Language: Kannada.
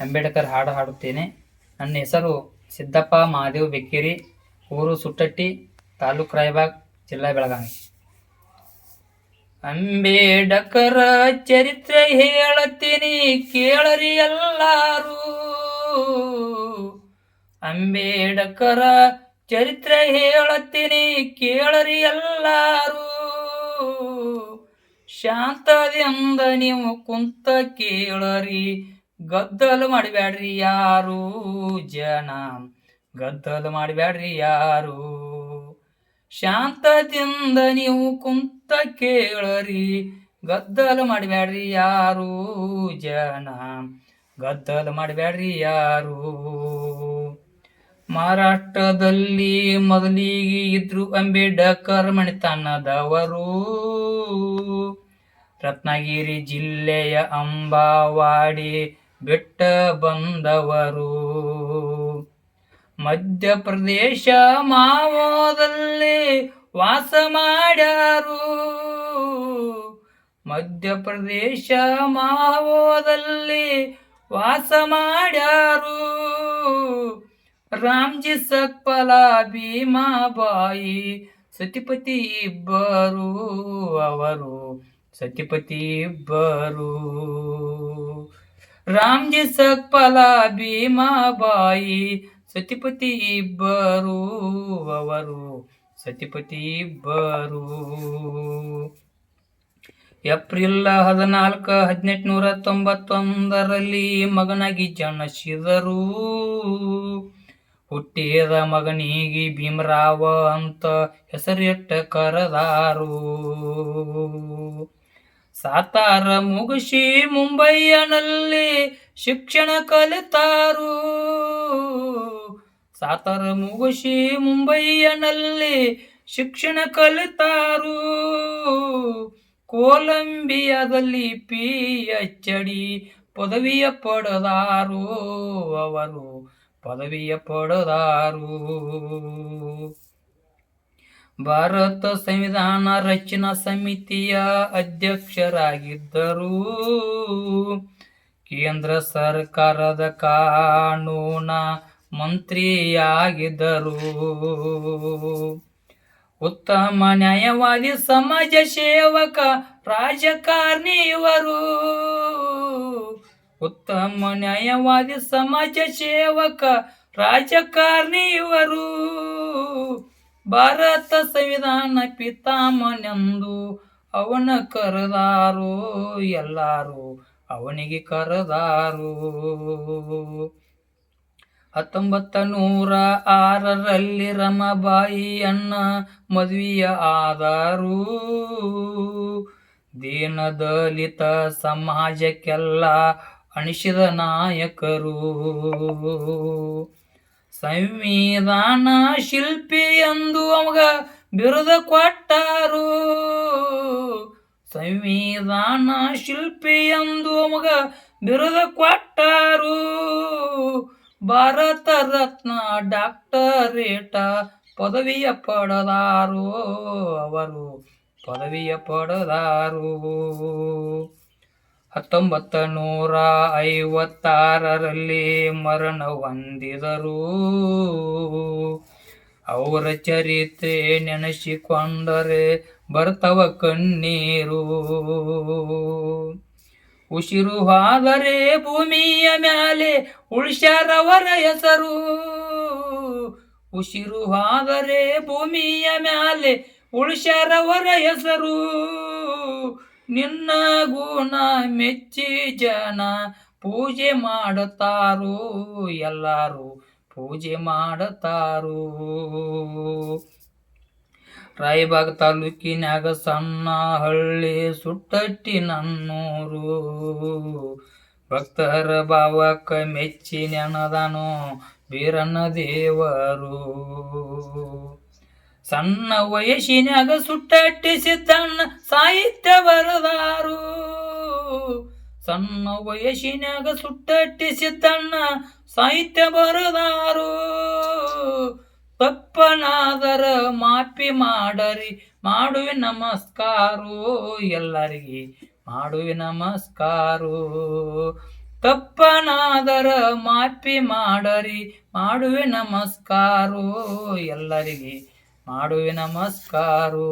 ಅಂಬೇಡ್ಕರ್ ಹಾಡು ಹಾಡುತ್ತೇನೆ. ನನ್ನ ಹೆಸರು ಸಿದ್ದಪ್ಪ ಮಹಾದೇವ್ ಬೆಕ್ಕೇರಿ, ಊರು ಸುಟ್ಟಟ್ಟಿ, ತಾಲೂಕು ರಾಯಬಾಗ್, ಜಿಲ್ಲಾ ಬೆಳಗಾವಿ. ಅಂಬೇಡ್ಕರ ಚರಿತ್ರೆ ಹೇಳತ್ತೀನಿ ಕೇಳರಿ ಎಲ್ಲಾರು. ಅಂಬೇಡ್ಕರ ಚರಿತ್ರೆ ಹೇಳತ್ತೀನಿ ಕೇಳರಿ ಎಲ್ಲಾರು. ಶಾಂತದಿಂದ ನೀವು ಕುಂತ ಕೇಳರಿ ಗದ್ದಲು ಮಾಡಬೇಡ್ರಿ ಯಾರು ಜನ? ಗದ್ದಲು ಮಾಡಬೇಡ್ರಿ ಯಾರು? ಶಾಂತದಿಂದ ನೀವು ಕುಂತ ಕೇಳರಿ. ಗದ್ದಲು ಮಾಡಬೇಡ್ರಿ ಯಾರು ಜನ? ಗದ್ದಲು ಮಾಡಬೇಡ್ರಿ ಯಾರು? ಮಹಾರಾಷ್ಟ್ರದಲ್ಲಿ ಮೊದಲಿಗೆ ಇದ್ರು ಅಂಬೇಡ್ಕರ್ ಮಣಿತನದವರು. ರತ್ನಗಿರಿ ಜಿಲ್ಲೆಯ ಅಂಬಾವಾಡಿ ಬೆಟ್ಟ ಬಂದವರು. ಮಧ್ಯಪ್ರದೇಶ ಮಾವೋದಲ್ಲಿ ವಾಸ ಮಾಡ್ಯಾರು ಮಧ್ಯಪ್ರದೇಶ ಮಾವೋದಲ್ಲಿ ವಾಸ ಮಾಡ್ಯಾರು ರಾಮ್ಜಿ ಸಕ್ಪಲ ಭೀಮಾಬಾಯಿ ಸತಿಪತಿ ಇಬ್ಬರು. ಅವರು ಸತಿಪತಿ ಇಬ್ಬರು. ರಾಮ್ಜಿ ಸಕ್ಪಲ ಭೀಮಾಬಾಯಿ ಸತಿಪತಿ ಇಬ್ಬರು ಅವರು. ಸತಿಪತಿ ಇಬ್ಬರು. ಏಪ್ರಿಲ್ ಹದಿನಾಲ್ಕು, ಹದಿನೆಂಟುನೂರ ತೊಂಬತ್ತೊಂದರಲ್ಲಿ ಮಗನಾಗಿ ಜನಿಸಿದರು. ಹುಟ್ಟಿದ ಮಗನಿಗೆ ಭೀಮರಾವ ಅಂತ ಹೆಸರಿಟ್ಟ ಕರೆದಾರು. ಸಾತಾರ ಮುಗಿಸಿ ಮುಂಬೈಯನಲ್ಲಿ ಶಿಕ್ಷಣ ಕಲಿತಾರು. ಸಾತಾರ ಮುಗಿಸಿ ಮುಂಬೈಯನಲ್ಲಿ ಶಿಕ್ಷಣ ಕಲಿತಾರು. ಕೊಲಂಬಿಯಾದಲ್ಲಿ ಪಿ ಎಚ್ ಡಿ ಪದವಿಯ ಪಡೆದಾರು. ಅವರು ಪದವಿಯ ಪಡೆದಾರು. ಭಾರತ ಸಂವಿಧಾನ ರಚನಾ ಸಮಿತಿಯ ಅಧ್ಯಕ್ಷರಾಗಿದ್ದರು. ಕೇಂದ್ರ ಸರ್ಕಾರದ ಕಾನೂನ ಮಂತ್ರಿಯಾಗಿದ್ದರು. ಉತ್ತಮ ನ್ಯಾಯವಾದಿ ಸಮಾಜ ಸೇವಕ ರಾಜಕಾರಣಿ ಇವರು. ಉತ್ತಮ ನ್ಯಾಯವಾದಿ ಸಮಾಜ ಸೇವಕ ರಾಜಕಾರಣಿ ಇವರು. ಭಾರತ ಸಂವಿಧಾನ ಪಿತಾಮನೆಂದು ಅವನ ಕರೆದಾರು ಎಲ್ಲಾರು, ಅವನಿಗೆ ಕರೆದಾರು. ಹತ್ತೊಂಬತ್ತ ನೂರ ಆರರಲ್ಲಿ ರಮಬಾಯಿಯನ್ನ ಮದುವೆಯ ಆದರು. ದೀನದಲಿತ ಸಮಾಜಕ್ಕೆಲ್ಲ ಅಣಿಸಿದ ನಾಯಕರು. ಸಂವಿಧಾನ ಶಿಲ್ಪಿ ಎಂದು ಅವಗ ಬಿರುದ ಕೊಟ್ಟಾರು. ಸಂವಿಧಾನ ಶಿಲ್ಪಿ ಎಂದು ಅವಗ ಬಿರುದ ಕೊಟ್ಟಾರು. ಭಾರತ ರತ್ನ ಡಾಕ್ಟರೇಟ ಪದವಿಯ ಪಡೆದಾರು. ಅವರು ಪದವಿಯ ಪಡೆದಾರು. ಹತ್ತೊಂಬತ್ತ ನೂರ ಐವತ್ತಾರರಲ್ಲಿ ಮರಣ ಹೊಂದಿದರು. ಅವರ ಚರಿತ್ರೆ ನೆನೆಸಿಕೊಂಡರೆ ಬರ್ತವ ಕಣ್ಣೀರು. ಉಸಿರು ಹಾದರೆ ಭೂಮಿಯ ಮ್ಯಾಲೆ ಉಳಿಸ್ಯಾರವರ ಹೆಸರು. ಉಸಿರು ಹಾದರೆ ಭೂಮಿಯ ಮ್ಯಾಲೆ ಉಳಿಸ್ಯಾರವರ ಹೆಸರು. ನಿನ್ನ ಗುಣ ಮೆಚ್ಚಿ ಜನ ಪೂಜೆ ಮಾಡುತ್ತಾರು ಎಲ್ಲರೂ ಪೂಜೆ ಮಾಡುತ್ತಾರು ರಾಯಬಾಗ್ ತಾಲೂಕಿನಾಗ ಸಣ್ಣ ಹಳ್ಳಿ ಸುಟ್ಟಟ್ಟಿ ನನ್ನೂರು ಭಕ್ತರ ಭಾವಕ್ಕ ಮೆಚ್ಚಿ ನೆನದನು ವೀರನ ದೇವರು. ಸಣ್ಣ ವಯಸ್ಸಿನಾಗ ಸುಟ್ಟಟ್ಟಿಸಿದ್ದಣ್ಣ ಸಾಹಿತ್ಯ ಬರದಾರು. ಸಣ್ಣ ವಯಸ್ಸಿನಾಗ ಸುಟ್ಟಟ್ಟಿಸಿದ್ದಣ್ಣ ಸಾಹಿತ್ಯ ಬರದಾರು. ತಪ್ಪನಾದರ ಮಾಪಿ ಮಾಡರಿ, ಮಾಡುವೆ ನಮಸ್ಕಾರು. ಎಲ್ಲರಿಗೆ ಮಾಡುವೆ ನಮಸ್ಕಾರು. ತಪ್ಪನಾದರ ಮಾಪಿ ಮಾಡರಿ, ಮಾಡುವೆ ನಮಸ್ಕಾರು. ಎಲ್ಲರಿಗೆ ಮಾಡುವೆ ನಮಸ್ಕಾರು